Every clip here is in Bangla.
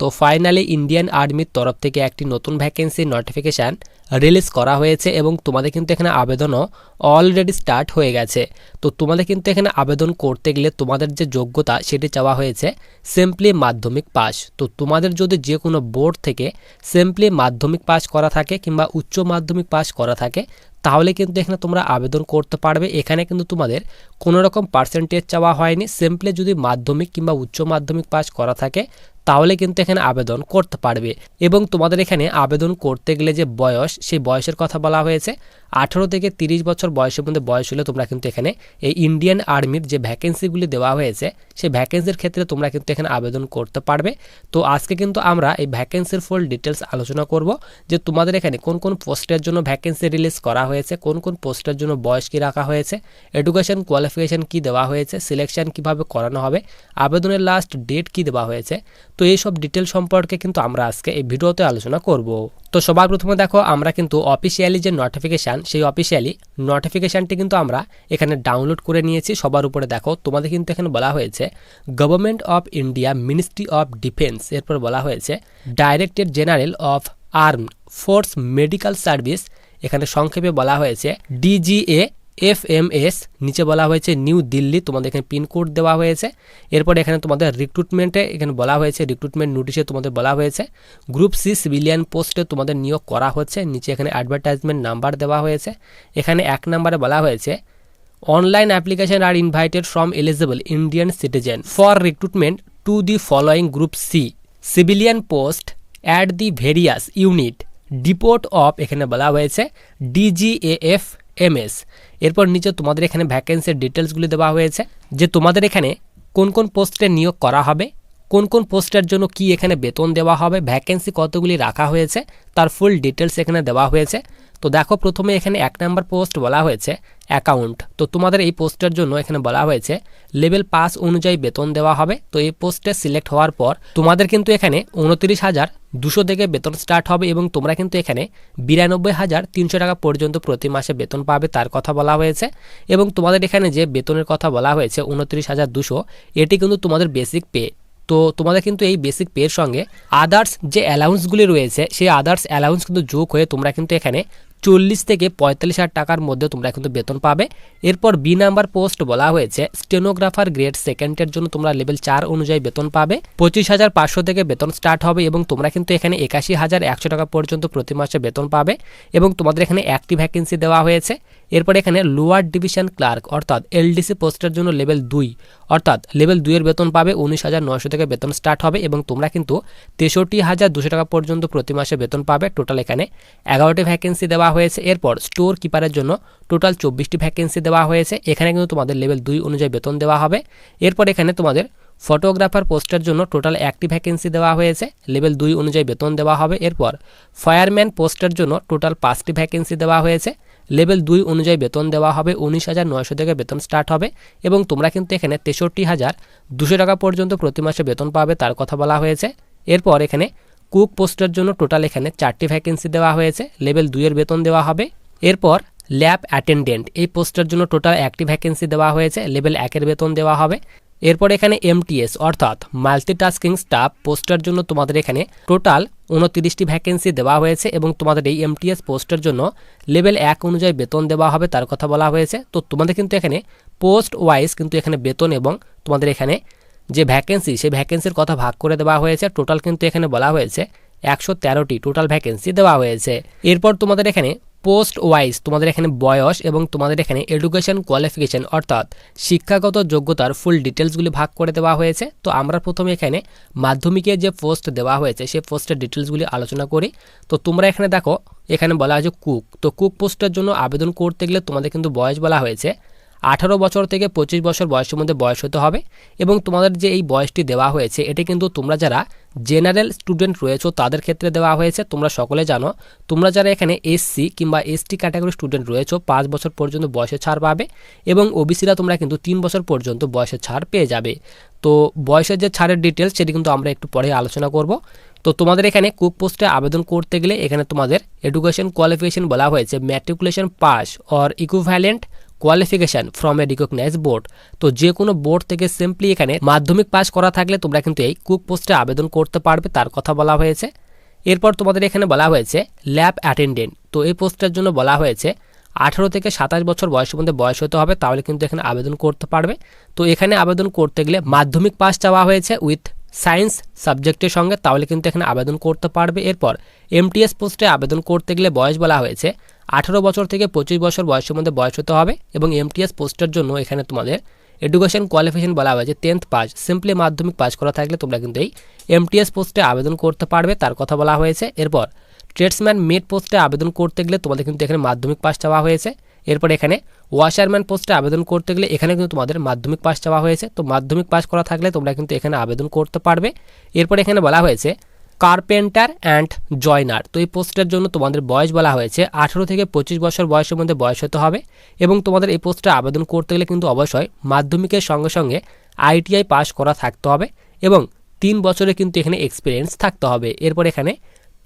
তো ফাইনালি ইন্ডিয়ান আর্মির তরফ থেকে একটি নতুন ভ্যাকেন্সির নোটিফিকেশান রিলিজ করা হয়েছে এবং তোমাদের কিন্তু এখানে আবেদনও অলরেডি স্টার্ট হয়ে গেছে। তো তোমাদের কিন্তু এখানে আবেদন করতে গেলে তোমাদের যে যোগ্যতা সেটি চাওয়া হয়েছে সিম্পলি মাধ্যমিক পাস তো তোমাদের যদি যে কোনো বোর্ড থেকে সিম্পলি মাধ্যমিক পাস করা থাকে কিংবা উচ্চ মাধ্যমিক পাস করা থাকে, তাহলে কিন্তু এখানে তোমরা আবেদন করতে পারবে। এখানে কিন্তু তোমাদের কোনো রকম পার্সেন্টেজ চাওয়া হয়নি। সিম্পলি যদি মাধ্যমিক কিংবা উচ্চ মাধ্যমিক পাস করা থাকে তাহলে কিন্তু এখানে আবেদন করতে পারবে। এবং তোমাদের এখানে আবেদন করতে গেলে যে বয়স, সেই বয়সের কথা বলা হয়েছে। আঠারো থেকে তিরিশ বছর বয়সের মধ্যে বয়স হলে তোমরা কিন্তু এখানে এই ইন্ডিয়ান আর্মির যে ভ্যাকেন্সিগুলি দেওয়া হয়েছে, সেই ভ্যাকেন্সির ক্ষেত্রে তোমরা কিন্তু এখানে আবেদন করতে পারবে। তো আজকে কিন্তু আমরা এই ভ্যাকেন্সির ফুল ডিটেলস আলোচনা করব যে তোমাদের এখানে কোন কোন পোস্টের জন্য ভ্যাকেন্সি রিলিজ করা হয়েছে, কোন কোন পোস্টের জন্য বয়স কী রাখা হয়েছে এডুকেশন কোয়ালিফিকেশান কী দেওয়া হয়েছে সিলেকশন কীভাবে করানো হবে, আবেদনের লাস্ট ডেট কি দেওয়া হয়েছে। তো এইসব ডিটেল সম্পর্কে কিন্তু আমরা আজকে এই ভিডিওতে আলোচনা করব। তো সবার প্রথমে দেখো, আমরা কিন্তু অফিসিয়ালি যে নোটিফিকেশান সেই অফিসিয়ালি নোটিফিকেশানটি কিন্তু আমরা এখানে ডাউনলোড করে নিয়েছি। সবার উপরে দেখো, তোমাদের কিন্তু এখানে বলা হয়েছে government of India ministry of defence এরপর বলা হয়েছে director general of arm force medical service এখানে সংক্ষেপে বলা হয়েছে ডিজিএ এফ এম এস নিচে বলা হয়েছে নিউ দিল্লি, তোমাদের এখানে পিনকোড দেওয়া হয়েছে। এরপর এখানে তোমাদের রিক্রুটমেন্টে এখানে বলা হয়েছে রিক্রুটমেন্ট নোটিশে তোমাদের বলা হয়েছে। গ্রুপ সি সিভিলিয়ান পোস্টে তোমাদের নিয়োগ করা হচ্ছে, নিচে এখানে অ্যাডভার্টাইজমেন্ট নাম্বার দেওয়া হয়েছে। এখানে এক নম্বরে বলা হয়েছে online application are invited from eligible Indian citizen for recruitment to the following group C civilian post at the various unit depot of এখানে বলা হয়েছে ডিজিএএফ এমএস। এরপর নিচে তোমাদের এখানে ভ্যাকেন্সির ডিটেলসগুলি দেওয়া হয়েছে, যে তোমাদের এখানে কোন কোন পোস্টে নিয়োগ করা হবে কোন কোন পোস্টের জন্য কি এখানে বেতন দেওয়া হবে ভ্যাকেন্সি কতগুলি রাখা হয়েছে, তার ফুল ডিটেলস এখানে দেওয়া হয়েছে। তো দেখো প্রথমে এখানে এক নাম্বার পোস্ট বলা হয়েছে অ্যাকাউন্ট তো তোমাদের এই পোস্টের জন্য এখানে বলা হয়েছে লেভেল পাস অনুযায়ী বেতন দেওয়া হবে। তো এই পোস্টে সিলেক্ট হওয়ার পর তোমাদের কিন্তু এখানে উনত্রিশ হাজার দুশো থেকে বেতন স্টার্ট হবে এবং তোমরা কিন্তু এখানে বিরানব্বই হাজার তিনশো টাকা পর্যন্ত প্রতি মাসে বেতন পাবে তার কথা বলা হয়েছে। এবং তোমাদের এখানে যে বেতনের কথা বলা হয়েছে উনত্রিশ হাজার দুশো, এটি কিন্তু তোমাদের বেসিক পে তো তোমাদের কিন্তু এই বেসিক পের সঙ্গে আদার্স যে অ্যালাউন্সগুলি রয়েছে, সেই আদার্স অ্যালাউন্স কিন্তু যোগ হয়ে তোমরা কিন্তু এখানে চল্লিশ থেকে পঁয়তাল্লিশ হাজার টাকার মধ্যে তোমরা কিন্তু বেতন পাবে। এরপর বি নাম্বার পোস্ট বলা হয়েছে স্টেনোগ্রাফার গ্রেড সেকেন্ডের জন্য তোমরা লেভেল চার অনুযায়ী বেতন পাবে। পঁচিশ হাজার পাঁচশো থেকে বেতন স্টার্ট হবে এবং তোমরা কিন্তু এখানে একাশি হাজার একশো টাকা পর্যন্ত প্রতি মাসে বেতন পাবে এবং তোমাদের এখানে একটি ভ্যাকেন্সি দেওয়া হয়েছে। এরপর এখানে লোয়ার ডিভিশন ক্লার্ক অর্থাৎ এলডিসি পোস্টের জন্য লেভেল দুই, অর্থাৎ লেভেল দুইয়ের বেতন পাবে উনিশ হাজার নয়শো থেকে বেতন স্টার্ট হবে এবং তোমরা কিন্তু তেষট্টি হাজার দুশো টাকা পর্যন্ত প্রতি মাসে বেতন পাবে। টোটাল এখানে এগারোটি ভ্যাকেন্সি দেওয়া হয়েছে। এরপর স্টোর কিপারের জন্য টোটাল চব্বিশটি ভ্যাকেন্সি দেওয়া হয়েছে। এখানে কিন্তু তোমাদের লেভেল দুই অনুযায়ী বেতন দেওয়া হবে। এরপর এখানে তোমাদের ফটোগ্রাফার পোস্টের জন্য টোটাল একটি ভ্যাকেন্সি দেওয়া হয়েছে। লেভেল দুই অনুযায়ী বেতন দেওয়া হবে। এরপর ফায়ারম্যান পোস্টের জন্য টোটাল পাঁচটি ভ্যাকেন্সি দেওয়া হয়েছে। লেভেল দুই অনুযায়ী বেতন দেওয়া হবে উনিশ হাজার নয়শো থেকে বেতন স্টার্ট হবে এবং তোমরা কিন্তু এখানে তেষট্টি হাজার দুশো টাকা পর্যন্ত প্রতি মাসে বেতন পাবে তার কথা বলা হয়েছে। এরপর এখানে কুক পোস্টের জন্য টোটাল এখানে চারটি ভ্যাকেন্সি দেওয়া হয়েছে, লেভেল দুইয়ের বেতন দেওয়া হবে। এরপর ল্যাব অ্যাটেন্ডেন্ট এই পোস্টের জন্য টোটাল একটি ভ্যাকেন্সি দেওয়া হয়েছে, লেভেল একের বেতন দেওয়া হবে। এরপর এখানে এমটিএস অর্থাৎ মাল্টিটাস্কিং স্টাফ পোস্টের জন্য তোমাদের এখানে টোটাল উনত্রিশটি ভ্যাকেন্সি দেওয়া হয়েছে এবং তোমাদের এই এমটিএস পোস্টের জন্য লেভেল এক অনুযায়ী বেতন দেওয়া হবে, তার কথা বলা হয়েছে। তো তোমাদের কিন্তু এখানে পোস্ট ওয়াইজ কিন্তু এখানে বেতন এবং তোমাদের এখানে যে ভ্যাকেন্সি সেই ভ্যাকেন্সির কথা ভাগ করে দেওয়া হয়েছে। টোটাল কিন্তু এখানে বলা হয়েছে একশো তেরোটি টোটাল ভ্যাকেন্সি দেওয়া হয়েছে। এরপর তোমাদের এখানে পোস্ট ওয়াইজ তোমাদের এখানে বয়স এবং তোমাদের এখানে এডুকেশন কোয়ালিফিকেশন অর্থাৎ শিক্ষাগত যোগ্যতার ফুল ডিটেলসগুলি ভাগ করে দেওয়া হয়েছে। তো আমরা প্রথমে এখানে মাধ্যমিকের যে পোস্ট দেওয়া হয়েছে, সেই পোস্টের ডিটেলসগুলি আলোচনা করি। তো তোমরা এখানে দেখো, এখানে বলা হয়েছে কুক তো কুক পোস্টের জন্য আবেদন করতে গেলে তোমাদের কিন্তু বয়স বলা হয়েছে। আঠারো বছর থেকে পঁচিশ বছর বয়সের মধ্যে বয়স হতে হবে এবং তোমাদের যে এই বয়সটি দেওয়া হয়েছে, এটি কিন্তু তোমরা যারা জেনারেল স্টুডেন্ট রয়েছে, তাদের ক্ষেত্রে দেওয়া হয়েছে। তোমরা সকলে জানো, তোমরা যারা এখানে এসসি কিংবা এসটি ক্যাটাগরি স্টুডেন্ট রয়েছে, পাঁচ বছর পর্যন্ত বয়সে ছাড় পাবে এবং ওবিসিরা তোমরা কিন্তু তিন বছর পর্যন্ত বয়সে ছাড় পেয়ে যাবে। তো বয়সের যে ছাড়ের ডিটেলস সেটি কিন্তু আমরা একটু পরে আলোচনা করব। তো তোমাদের এখানে কুক পোস্টে আবেদন করতে গেলে এখানে তোমাদের এডুকেশন কোয়ালিফিকেশন বলা হয়েছে matriculation pass or equivalent qualification from a recognise board তো যে কোনো বোর্ড থেকে সিম্পলি এখানে মাধ্যমিক পাস করা থাকলে তোমরা কিন্তু এই কুক পোস্টে আবেদন করতে পারবে, তার কথা বলা হয়েছে। এরপর তোমাদের এখানে বলা হয়েছে ল্যাব অ্যাটেন্ডেন্ট তো এই পোস্টের জন্য বলা হয়েছে আঠারো থেকে সাতাশ বছর বয়সের মধ্যে বয়স হতে হবে, তাহলে কিন্তু এখানে আবেদন করতে পারবে। তো এখানে আবেদন করতে গেলে মাধ্যমিক পাস চাওয়া হয়েছে উইথ সায়েন্স সাবজেক্টের সঙ্গে, তাহলে কিন্তু এখানে আবেদন করতে পারবে। এরপর এমটিএস পোস্টে আবেদন করতে গেলে বয়স বলা হয়েছে আঠারো বছর থেকে পঁচিশ বছর বয়সের মধ্যে বয়স হতে হবে এবং এমটিএস পোস্টের জন্য এখানে তোমাদের এডুকেশন কোয়ালিফিকেশন বলা হয়েছে টেন্থ পাস সিম্পলি মাধ্যমিক পাস করা থাকলে তোমরা কিন্তু এই এমটিএস পোস্টে আবেদন করতে পারবে, তার কথা বলা হয়েছে। এরপর ট্রেডসম্যান মেড পোস্টে আবেদন করতে গেলে তোমাদের কিন্তু এখানে মাধ্যমিক পাস চাওয়া হয়েছে। এরপর এখানে ওয়াশারম্যান পোস্টে আবেদন করতে গেলে এখানে কিন্তু তোমাদের মাধ্যমিক পাস চাওয়া হয়েছে। তো মাধ্যমিক পাস করা থাকলে তোমরা কিন্তু এখানে আবেদন করতে পারবে। এরপর এখানে বলা হয়েছে কার্পেন্টার অ্যান্ড জয়নার। তো এই পোস্টের জন্য তোমাদের বয়স বলা হয়েছে, আঠেরো থেকে পঁচিশ বছর বয়সের মধ্যে বয়স হতে হবে এবং তোমাদের এই পোস্টে আবেদন করতে গেলে কিন্তু অবশ্যই মাধ্যমিকের সঙ্গে সঙ্গে আইটিআই পাস করা থাকতে হবে এবং তিন বছরে কিন্তু এখানে এক্সপিরিয়েন্স থাকতে হবে। এরপর এখানে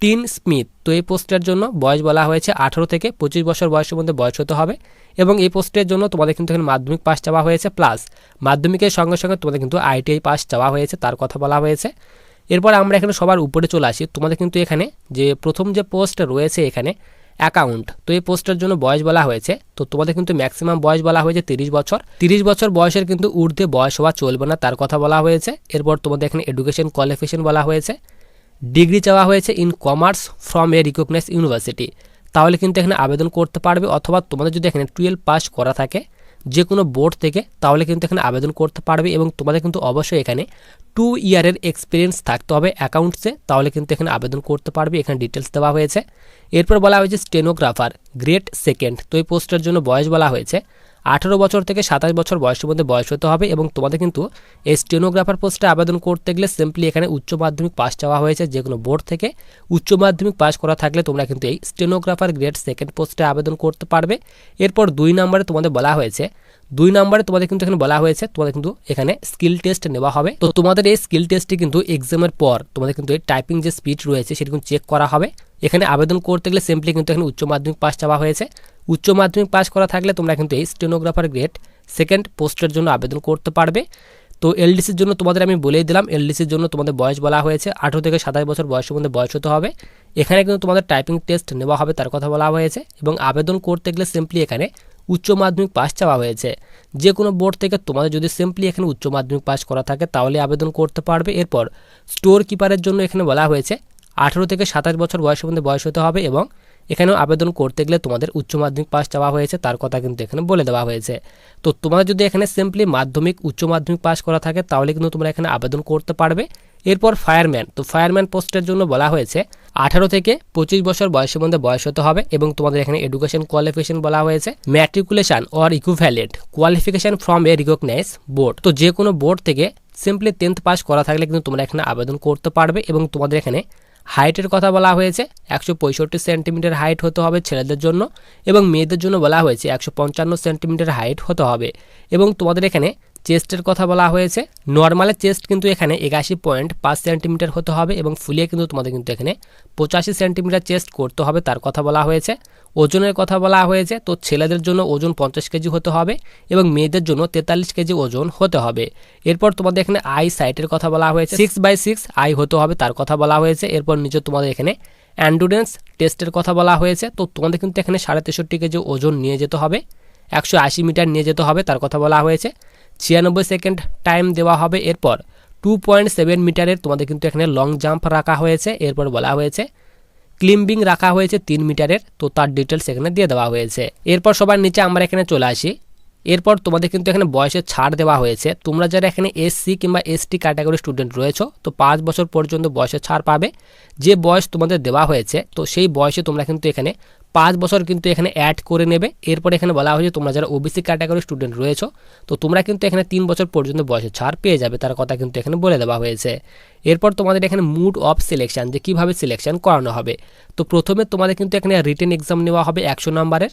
টিন স্মিথ, তো এই পোস্টের জন্য বয়স বলা হয়েছে, আঠারো থেকে পঁচিশ বছর বয়সের মধ্যে বয়স হতে হবে এবং এই পোস্টের জন্য তোমাদের কিন্তু এখানে মাধ্যমিক পাস চাওয়া হয়েছে প্লাস মাধ্যমিকের সঙ্গে সঙ্গে তোমাদের কিন্তু আইটিআই পাস চাওয়া হয়েছে, তার কথা বলা হয়েছে। এরপর আমরা এখানে সবার উপরে চলে আসি। তোমাদের কিন্তু এখানে যে প্রথম যে পোস্ট রয়েছে এখানে অ্যাকাউন্ট তো এই পোস্টের জন্য বয়স বলা হয়েছে। তো তোমাদের কিন্তু ম্যাক্সিমাম বয়স বলা হয়েছে তিরিশ বছর। তিরিশ বছর বয়সের কিন্তু ঊর্ধ্বে বয়স হওয়া চলবে না, তার কথা বলা হয়েছে। এরপর তোমাদের এখানে এডুকেশন কোয়ালিফিকেশন বলা হয়েছে। ডিগ্রি চাওয়া হয়েছে in commerce from a recognise university তাহলে কিন্তু এখানে আবেদন করতে পারবে, অথবা তোমাদের যদি এখানে টুয়েলভ পাস করা থাকে যে কোনো বোর্ড থেকে তাহলে কিন্তু এখানে আবেদন করতে পারবে এবং তোমাদের কিন্তু অবশ্যই এখানে টু ইয়ারের এক্সপিরিয়েন্স থাকতে হবে অ্যাকাউন্টসে তাহলে কিন্তু এখানে আবেদন করতে পারবে, এখানে ডিটেলস দেওয়া হয়েছে। এরপর বলা হয়েছে স্টেনোগ্রাফার গ্রেট সেকেন্ড তো এই পোস্টের জন্য বয়স বলা হয়েছে। আঠেরো বছর থেকে সাতাশ বছর বয়সের মধ্যে বয়স হতে হবে এবং তোমাদের কিন্তু এই স্টেনোগ্রাফার পোস্টে আবেদন করতে গেলে সিম্পলি এখানে উচ্চ মাধ্যমিক পাস চাওয়া হয়েছে যে কোনো বোর্ড থেকে। উচ্চ মাধ্যমিক পাস করা থাকলে তোমরা কিন্তু এই স্টেনোগ্রাফার গ্রেড সেকেন্ড পোস্টে আবেদন করতে পারবে। এরপর দুই নম্বরে তোমাদের বলা হয়েছে, দুই নম্বরে তোমাদের কিন্তু এখানে বলা হয়েছে, তোমাদের কিন্তু এখানে স্কিল টেস্ট নেওয়া হবে। তো তোমাদের এই স্কিল টেস্টটি কিন্তু এক্সামের পর তোমাদের কিন্তু এই টাইপিং যে স্পিড রয়েছে সেটি কিন্তু চেক করা হবে। এখানে আবেদন করতে গেলে সিম্পলি কিন্তু এখানে উচ্চ মাধ্যমিক পাস চাওয়া হয়েছে। উচ্চ মাধ্যমিক পাস করা থাকলে তোমরা কিন্তু এই স্টেনোগ্রাফার গ্রেড সেকেন্ড পোস্টের জন্য আবেদন করতে পারবে। তো এলডিসির জন্য তোমাদের আমি বলেই দিলাম এলডিসির জন্য তোমাদের বয়স বলা হয়েছে, আঠেরো থেকে সাতাশ বছর বয়সের মধ্যে বয়স হতে হবে। এখানে কিন্তু তোমাদের টাইপিং টেস্ট নেওয়া হবে, তার কথা বলা হয়েছে এবং আবেদন করতে গেলে সিম্পলি এখানে উচ্চ মাধ্যমিক পাস চাওয়া হয়েছে। যে কোনো বোর্ড থেকে তোমাদের যদি সিম্পলি এখানে উচ্চ মাধ্যমিক পাস করা থাকে, তাহলে আবেদন করতে পারবে। এরপর স্টোর কিপারের জন্য এখানে বলা হয়েছে, আঠেরো থেকে সাতাশ বছর বয়সের মধ্যে বয়স হতে হবে এবং এখানেও আবেদন করতে গেলে তোমাদের উচ্চ মাধ্যমিক পাস চাওয়া হয়েছে, তার কথা কিন্তু এখানে বলে দেওয়া হয়েছে। তো তোমাদের যদি এখানে সিম্পলি মাধ্যমিক, উচ্চ মাধ্যমিক পাস করা থাকে, তাহলে কিন্তু তোমরা এখানে আবেদন করতে পারবে। এরপর ফায়ারম্যান তো ফায়ারম্যান পোস্টের জন্য বলা হয়েছে, আঠারো থেকে পঁচিশ বছর বয়সের মধ্যে বয়স হতে হবে এবং তোমাদের এখানে এডুকেশন কোয়ালিফিকেশন বলা হয়েছে matriculation or equivalent qualification from a recognise board তো যে কোনো বোর্ড থেকে সিম্পলি টেন্থ পাস করা থাকলে কিন্তু তোমরা এখানে আবেদন করতে পারবে এবং তোমাদের এখানে হাইটের কথা বলা হয়েছে, একশো পঁয়ষট্টি সেন্টিমিটার হাইট হতে হবে ছেলেদের জন্য এবং মেয়েদের জন্য বলা হয়েছে, একশো পঞ্চান্ন সেন্টিমিটার হাইট হতে হবে। এবং তোমাদের এখানে চেস্টের কথা বলা হয়েছে। নর্মালের চেস্ট কিন্তু এখানে একাশি পয়েন্ট পাঁচ সেন্টিমিটার হতে হবে এবং ফুলিয়ে কিন্তু তোমাদের কিন্তু এখানে পঁচাশি সেন্টিমিটার চেস্ট করতে হবে তার কথা বলা হয়েছে। ওজনের কথা বলা হয়েছে, তো ছেলেদের জন্য ওজন পঞ্চাশ কেজি হতে হবে এবং মেয়েদের জন্য তেতাল্লিশ কেজি ওজন হতে হবে। এরপর তোমাদের এখানে আই সাইটের কথা বলা হয়েছে সিক্স বাই সিক্স আই হতে হবে তার কথা বলা হয়েছে। এরপর নিচে তোমাদের এখানে অ্যান্ডুরেন্স টেস্টের কথা বলা হয়েছে, তো তোমাদের কিন্তু এখানে সাড়ে তেষট্টি কেজি ওজন নিয়ে যেতে হবে, একশো আশি মিটার নিয়ে যেতে হবে তার কথা বলা হয়েছে। ছিয়ানব্বই সেকেন্ড টাইম দেওয়া হবে এরপর। টু পয়েন্ট সেভেন মিটারের তোমাদের কিন্তু এখানে লং জাম্প রাখা হয়েছে, এরপর বলা হয়েছে ক্লিম্বিং রাখা হয়েছে তিন মিটারের, তো তার ডিটেলস এখানে দিয়ে দেওয়া হয়েছে। এরপর সবার নিচে আমরা এখানে চলে আসি। এরপর তোমাদের কিন্তু এখানে বয়সের ছাড় দেওয়া হয়েছে। তোমরা যারা এখানে এসসি কিংবা এসটি ক্যাটাগরি স্টুডেন্ট রয়েছো, তো পাঁচ বছর পর্যন্ত বয়সের ছাড় পাবে। যে বয়স তোমাদের দেওয়া হয়েছে, তো সেই বয়সে তোমরা কিন্তু এখানে পাঁচ বছর কিন্তু এখানে অ্যাড করে নেবে। এরপর এখানে বলা হয়েছে, তোমরা যারা ওবিসি ক্যাটাগরি স্টুডেন্ট রয়েছো, তো তোমরা কিন্তু এখানে তিন বছর পর্যন্ত বয়সের ছাড় পেয়ে যাবে। তার কথা কিন্তু এখানে বলে দেওয়া হয়েছে। এরপর তোমাদের এখানে মুড অফ সিলেকশন যে কীভাবে সিলেকশন করানো হবে। তো প্রথমে তোমাদের কিন্তু এখানে রিটেন এক্সাম নেওয়া হবে একশো নম্বরের।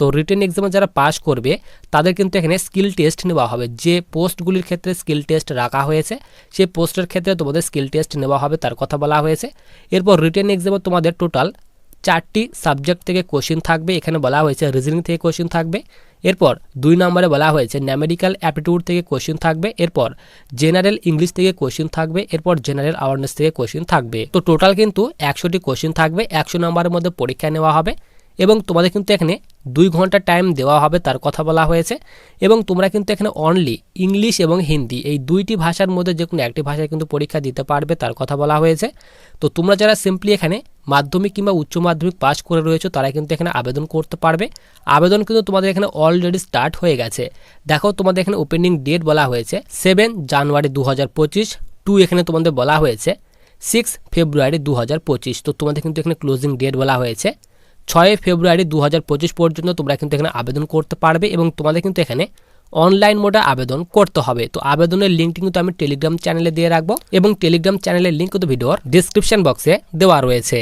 তো রিটেন এক্সামে যারা পাস করবে, তাদের কিন্তু এখানে স্কিল টেস্ট নেওয়া হবে। যে পোস্টগুলির ক্ষেত্রে স্কিল টেস্ট রাখা হয়েছে, সেই পোস্টের ক্ষেত্রে তোমাদের স্কিল টেস্ট নেওয়া হবে, তার কথা বলা হয়েছে। এরপর রিটেন এক্সামে তোমাদের টোটাল চারটি সাবজেক্ট থেকে কোশ্চিন থাকবে, এখানে বলা হয়েছে রিজনিং থেকে কোশ্চিন থাকবে, এরপর দুই নম্বরে বলা হয়েছে ন্যামেরিক্যাল অ্যাপটিটিউড থেকে কোশ্চিন থাকবে, এরপর জেনারেল ইংলিশ থেকে কোশ্চিন থাকবে, এরপর জেনারেল অ্যাওয়ারনেস থেকে কোশ্চিন থাকবে। তো টোটাল কিন্তু একশোটি কোশ্চিন থাকবে, একশো নম্বরের মধ্যে পরীক্ষা নেওয়া হবে। এবং তোমাদের কিন্তু এখানে দুই ঘণ্টা টাইম দেওয়া হবে তার কথা বলা হয়েছে এবং তোমরা কিন্তু এখানে অনলি ইংলিশ এবং হিন্দি এই দুইটি ভাষার মধ্যে যে কোনো একটি ভাষায় কিন্তু পরীক্ষা দিতে পারবে তার কথা বলা হয়েছে। তো তোমরা যারা সিম্পলি এখানে মাধ্যমিক কিংবা উচ্চ মাধ্যমিক পাস করে রয়েছে, তারা কিন্তু এখানে আবেদন করতে পারবে। আবেদন কিন্তু তোমাদের এখানে অলরেডি স্টার্ট হয়ে গেছে। দেখো তোমাদের এখানে ওপেনিং ডেট বলা হয়েছে সেভেন জানুয়ারি দু হাজার পঁচিশ টু এখানে তোমাদের বলা হয়েছে সিক্স ফেব্রুয়ারি দু হাজার পঁচিশ। তো তোমাদের কিন্তু এখানে ক্লোজিং ডেট বলা হয়েছে। ছয় ফেব্রুয়ারি দু পঁচিশ পর্যন্ত তোমরা কিন্তু এখানে আবেদন করতে পারবে এবং তোমাদের কিন্তু এখানে অনলাইন মোডে আবেদন করতে হবে। তো আবেদনের লিঙ্কটি কিন্তু আমি টেলিগ্রাম চ্যানেলে দিয়ে রাখব এবং টেলিগ্রাম চ্যানেলের লিঙ্ক কিন্তু ভিডিওর ডিসক্রিপশন বক্সে দেওয়া রয়েছে।